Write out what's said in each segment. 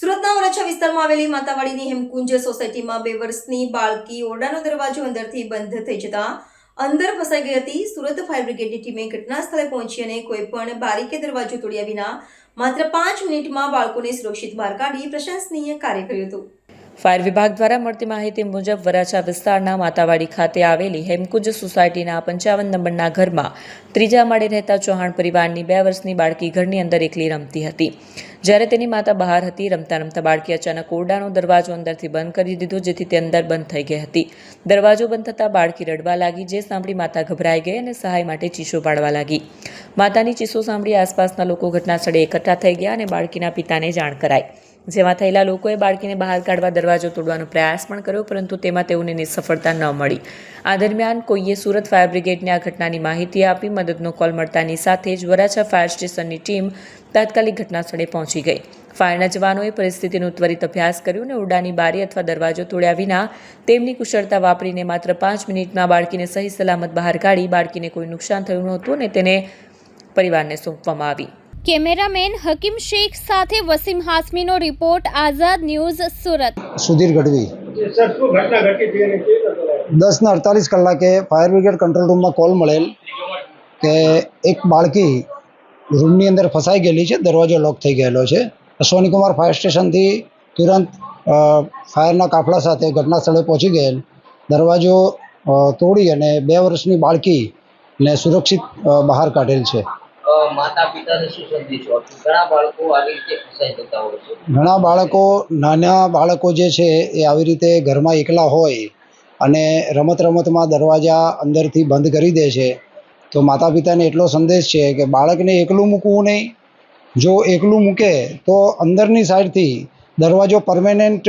સુરતના વરાછા વિસ્તારમાં આવેલી માતાવાડીની હેમકુંજ સોસાયટીમાં બે વર્ષની બાળકી ઓરડાનો દરવાજો અંદરથી બંધ થઈ જતા અંદર ફસાઈ ગઈ હતી. સુરત ફાયર બ્રિગેડની ટીમે ઘટના સ્થળે પહોંચી અને કોઈ પણ બારી દરવાજો તોડ્યા વિના માત્ર પાંચ મિનિટમાં બાળકોને સુરક્ષિત બહાર કાઢી પ્રશંસનીય કાર્ય કર્યું હતું. ફાયર વિભાગ દ્વારા મળતી માહિતી મુજબ વરાછા વિસ્તારના માતાવાડી ખાતે આવેલી હેમકુંજ સોસાયટીના પંચાવન નંબરના ઘરમાં ત્રીજા માળે રહેતા ચૌહાણ પરિવારની બે વર્ષની બાળકી ઘરની અંદર એકલી રમતી હતી. જ્યારે તેની માતા બહાર હતી રમતા રમતા બાળકી અચાનક ઓરડાનો દરવાજો અંદરથી બંધ કરી દીધો, જેથી તે અંદર બંધ થઈ ગઈ હતી. દરવાજો બંધ થતાં બાળકી રડવા લાગી, જે સાંભળી માતા ગભરાઈ ગઈ અને સહાય માટે ચીસો પાડવા લાગી. માતાની ચીસો સાંભળી આસપાસના લોકો ઘટના સ્થળે એકઠા થઈ ગયા અને બાળકીના પિતાને જાણ કરાઈ. જેમાં થયેલા લોકોએ બાળકીને બહાર કાઢવા દરવાજો તોડવાનો પ્રયાસ પણ કર્યો, પરંતુ તેમાં તેઓને નિસફળતા ન મળી. આ દરમિયાન કોઈએ સુરત ફાયર બ્રિગેડને આ ઘટનાની માહિતી આપી, મદદનો કોલ મળતાની સાથે જ વરાછા ફાયર સ્ટેશનની ટીમ તાત્કાલિક ઘટના સ્થળે પહોંચી ગઈ. ફાયરના જવાનોએ પરિસ્થિતિનો ત્વરિત અભ્યાસ કર્યો અને ઓરડાની બારી અથવા દરવાજો તોડ્યા વિના તેમની કુશળતા વાપરીને માત્ર પાંચ મિનિટમાં બાળકીને સહી સલામત બહાર કાઢી બાળકીને કોઈ નુકસાન થયું નહોતું અને તેને પરિવારને સોંપવામાં આવી. કેમેરામેન હકીમ શેખ સાથે વસીમ હાસમીનો રિપોર્ટ, આઝાદ ન્યૂઝ, સુરત. સુધીર ગઢવી? દસ ને અડતાલીસ કલાકે ફાયર બ્રિગેડ કંટ્રોલ રૂમમાં કોલ મળેલ કે એક બાળકી રૂમની અંદર ફસાઈ ગયેલી છે, દરવાજો લોક થઈ ગયેલો છે. સોનીકુમાર ફાયર સ્ટેશનથી તુરંત ફાયરના કાફલા સાથે ઘટના સ્થળે પહોંચી ગયેલ. દરવાજો તોડી અને બે વર્ષની બાળકીને સુરક્ષિત બહાર કાઢેલ છે. ઘણા બાળકો ઘણા બાળકો, નાના બાળકો જે છે, એ આવી રીતે ઘરમાં એકલા હોય અને રમત રમતમાં દરવાજા અંદરથી બંધ કરી દે છે, તો માતા પિતાને એટલો સંદેશ છે કે બાળકને એકલું મૂકવું નહીં. જો એકલું મૂકે, તો અંદરની સાઈડથી દરવાજો પરમેનન્ટ,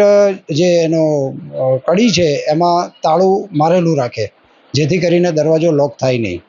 જે એનો કડી છે, એમાં તાળું મારેલું રાખે, જેથી કરીને દરવાજો લોક થાય નહીં.